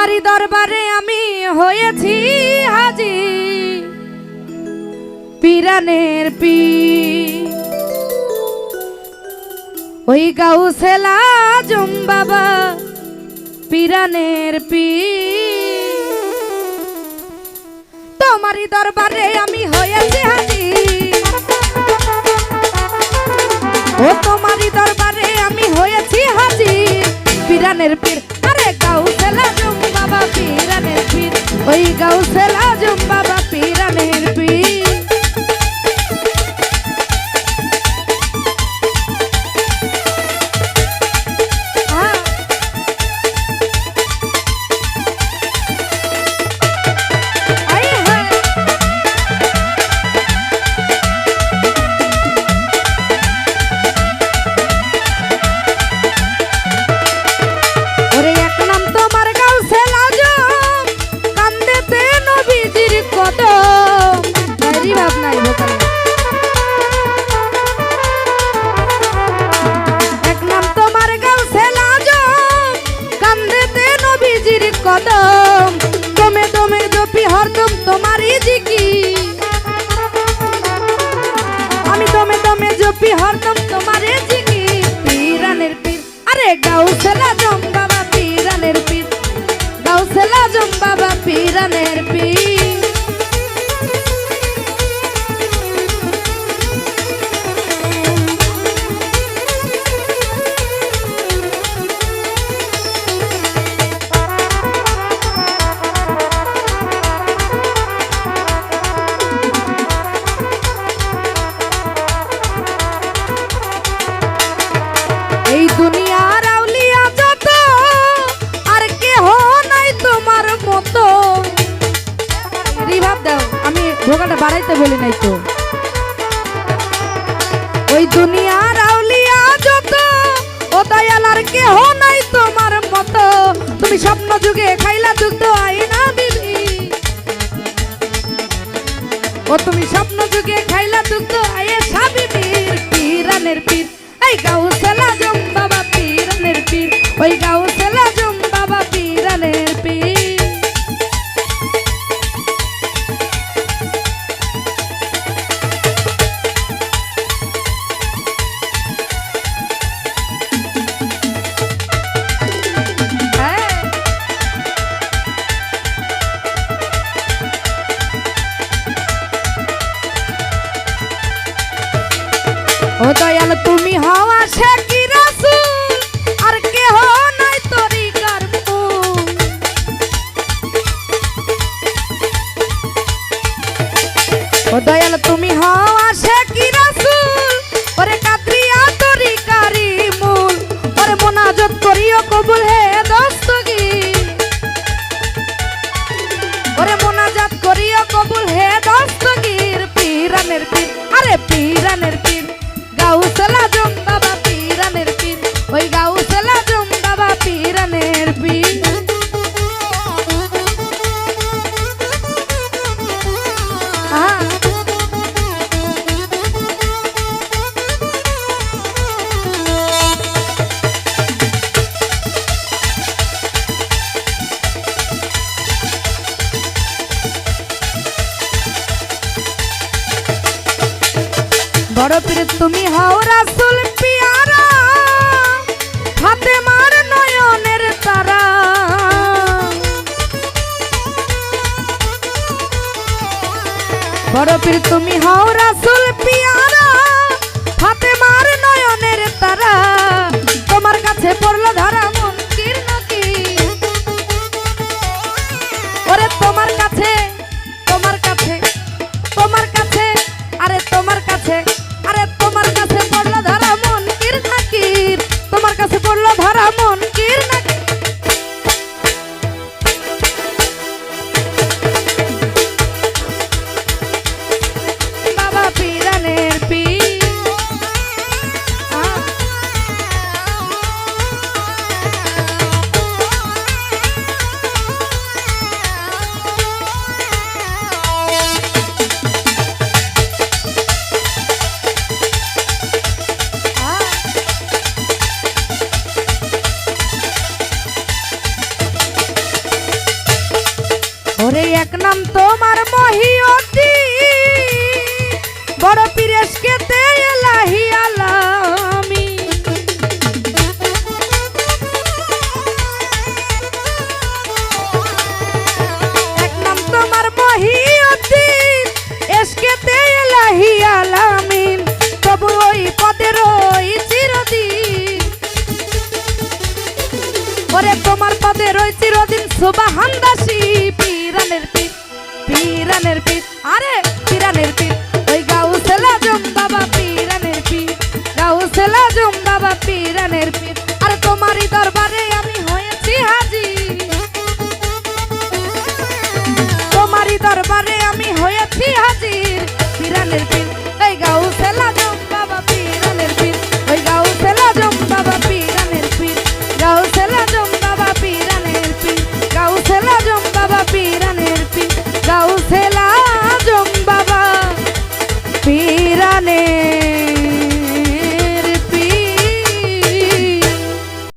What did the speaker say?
তোমারই দরবারে আমি হয়েছি হাজি। পিরানের পি ওই গাউ সেলা জম বাবা, পিরানের পি তোমারই দরবারে আমি হয়েছি হাজি। ও তোমারই দরবারে আমি হয়েছি হাজি। পিরানের পীর। ওই হরদম তোমারই জিকি আমি দমে দমে জপি হরদম তোমারে জিকি পীরানের পীর, আরে গাউসেলা জম বাবা পীরানের পীর। গাউসেলা জম বাবা পীরানের পীর। বাড়াইতে বলি নাই তো। ওই দুনিয়ার আউলিয়া যত, ও দয়াল আর কেহ নাই তোমার মতো। তুমি স্বপ্ন যুগে খাইলা দুগ্ধ আইনা বিবি ও তুমি স্বপ্ন যুগে খাইলা দুগ্ধ আয়ে সাবিবির পীরানের পীর এই গাউ সেলা জম বাবা পীরানের পীর ওই গাউ সেলা জম বাবা পীরানের ও দয়াল, তুমি হওয়া সে কি রাসূল আর কেহ নাই ফুল ও দয়াল, তুমি হওয়া সে কি রাসূল ওরে কাদরিয়া তরিকারি মূল ওরে মোনাজাত করিও কবুল হে বড় পীর তুমি হও রাসুল পিয়ারা। হাতে মার নয়নের তারা। বড় পীর তুমি হও রাসুল পিয়ারা। হাতে মার নয়নের তারা। তোমার কাছে পড়ল ধরা তোমার মহিয়তি। বড় পিরেশকে তে এলাহি আলামি। এক নাম তোমার মহিয়তি এসকে তে এলাহি আলামিন তবু ওই পদের ওই চিরদিন। ওরে তোমার পদে রই চিরদিন সুবাহান পিরানের পীর পিরানের আরে ওই বাবা বাবা দরবারে আমি হয়েছি হাজি তোমারই দরবারে আমি হয়েছি হাজির। পিরানের পীর